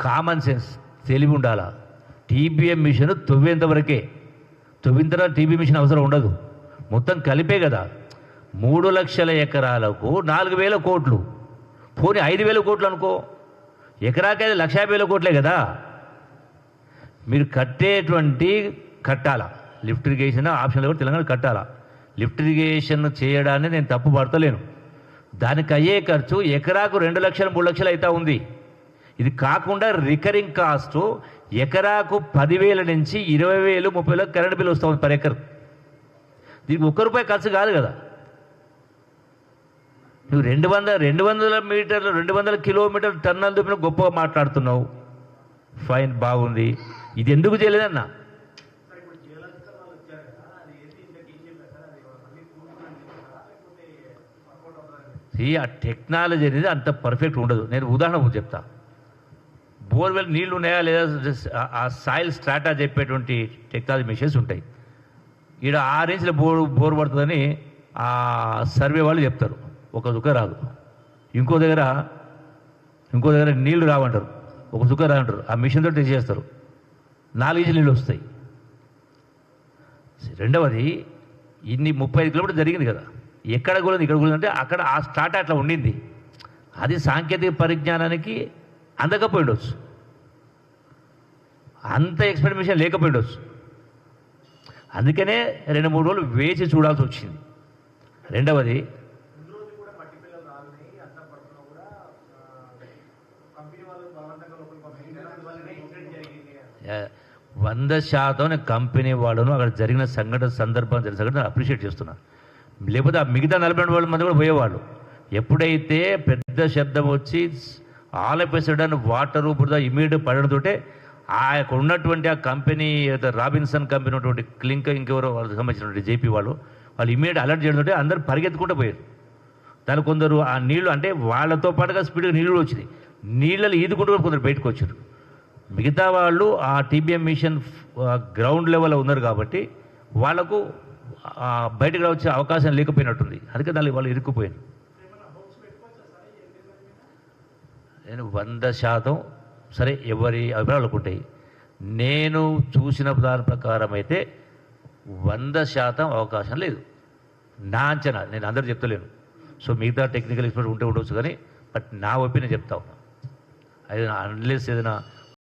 Common sense తెలివి ఉండాల? TBM machine తొవ్వేంత వరకే? తొవ్విన తర్వాత టీబీ మిషన్ అవసరం ఉండదు. మొత్తం కలిపే కదా. మూడు లక్షల ఎకరాలకు నాలుగు వేల కోట్లు. పోనీ ఐదు వేల కోట్లు అనుకో. ఎకరాకైతే లక్ష యాభై వేల కోట్లే కదా. మీరు కట్టేటువంటి కట్టాలా? లిఫ్ట్ ఇరిగేషన్ ఆప్షన్లు కూడా తెలంగాణ కట్టాలా? లిఫ్ట్ ఇరిగేషన్ చేయడాన్ని నేను తప్పు పడతలేను దానికి అయ్యే ఖర్చు ఎకరాకు రెండు లక్షలు మూడు లక్షలు అవుతా ఉంది. ఇది కాకుండా రికరింగ్ కాస్ట్ ఎకరాకు పదివేల నుంచి ఇరవై వేలు ముప్పై వేలకు కరెంట్ బిల్ వస్తుంది పర్ ఎకర్. దీనికి ఒక్క రూపాయి ఖర్చు కాదు కదా. నువ్వు రెండు వందల రెండు వందల మీటర్లు రెండు వందల కిలోమీటర్లు టన్నులు దుప్పిన గొప్పగా మాట్లాడుతున్నావు. ఫైన్ బాగుంది. ఇది ఎందుకు చేయలేదన్నా? ఈ ఆ టెక్నాలజీ అనేది అంత పర్ఫెక్ట్ ఉండదు. నేను ఉదాహరణ చెప్తాను బోర్వెల్ నీళ్ళు ఉన్నాయా లేదా ఆ- సాయిల్ స్ట్రాటా చెప్పేటువంటి టెక్నాలజీ మెషిన్స్ ఉంటాయి. ఈడ ఆరు ఇంచుల బోర్ బోర్ పడుతుందని ఆ సర్వే వాళ్ళు చెప్తారు. ఒక దుక్క రాదు. ఇంకో దగ్గర ఇంకో దగ్గర నీళ్ళు రావంటారు. ఒక దుక్క రావంటారు ఆ మిషన్ తోటి చేస్తారు. నాలుగు ఇంచులు నీళ్ళు వస్తాయి రెండవది ఇన్ని ముప్పై ఐదు కిలోమీటర్ జరిగింది కదా. ఎక్కడ కూడా ఇక్కడ కూడా అంటే అక్కడ ఆ స్టార్ట్ అట్లా ఉండింది. అది సాంకేతిక పరిజ్ఞానానికి అందకపోయి ఉండొచ్చు అంత ఎక్స్పెరిమెంటేషన్ లేకపోయి ఉండొచ్చు అందుకనే రెండు మూడు రోజులు వేచి చూడాల్సి వచ్చింది. రెండవది వాళ్ళు వంద శాతం కంపెనీ వాళ్ళను అక్కడ జరిగిన సంఘటన సందర్భం జరిగిన సంఘటన అప్రిషియేట్ చేస్తున్నాను లేకపోతే ఆ మిగతా నలభై రెండు వేల మంది కూడా పోయేవాళ్ళు. ఎప్పుడైతే పెద్ద శబ్దం వచ్చి ఆల్ వాటర్ బురద ఇమీడియట్ పడడంతోటే ఆ యొక్క ఉన్నటువంటి ఆ కంపెనీ రాబిన్సన్ కంపెనీ ఉన్నటువంటి క్లింక్ ఇంకెవరో వాళ్ళకి సంబంధించినటువంటి జేపీ వాళ్ళు వాళ్ళు ఇమీడియట్ అలర్ట్ చేయడంతో అందరూ పరిగెత్తుకుంటూ పోయారు. దాని కొందరు ఆ నీళ్ళు అంటే వాళ్ళతో పాటుగా స్పీడ్గా నీళ్ళు కూడా వచ్చినాయి. నీళ్ళలో ఈదుకుంటూ కొందరు బయటకు వచ్చారు. మిగతా వాళ్ళు ఆ టీబీఎం మిషన్ గ్రౌండ్ లెవెల్లో ఉన్నారు కాబట్టి వాళ్ళకు బయటకు వచ్చే అవకాశం లేకపోయినట్టుంది. అందుకే దాని వాళ్ళు ఇరుక్కుపోయారు. నేను వంద శాతం సరే ఎవరి అభిప్రాయాలు ఉంటాయి నేను చూసిన దాని ప్రకారం అయితే వంద శాతం అవకాశం లేదు. నా అంచనా నేను అందరూ చెప్తలేను. సో మిగతా టెక్నికల్ ఎక్స్పర్ట్ ఉంటే ఉండొచ్చు కానీ బట్ నా ఒపీనియన్ చెప్తా ఉన్నా. అది అన్లెస్ ఏదైనా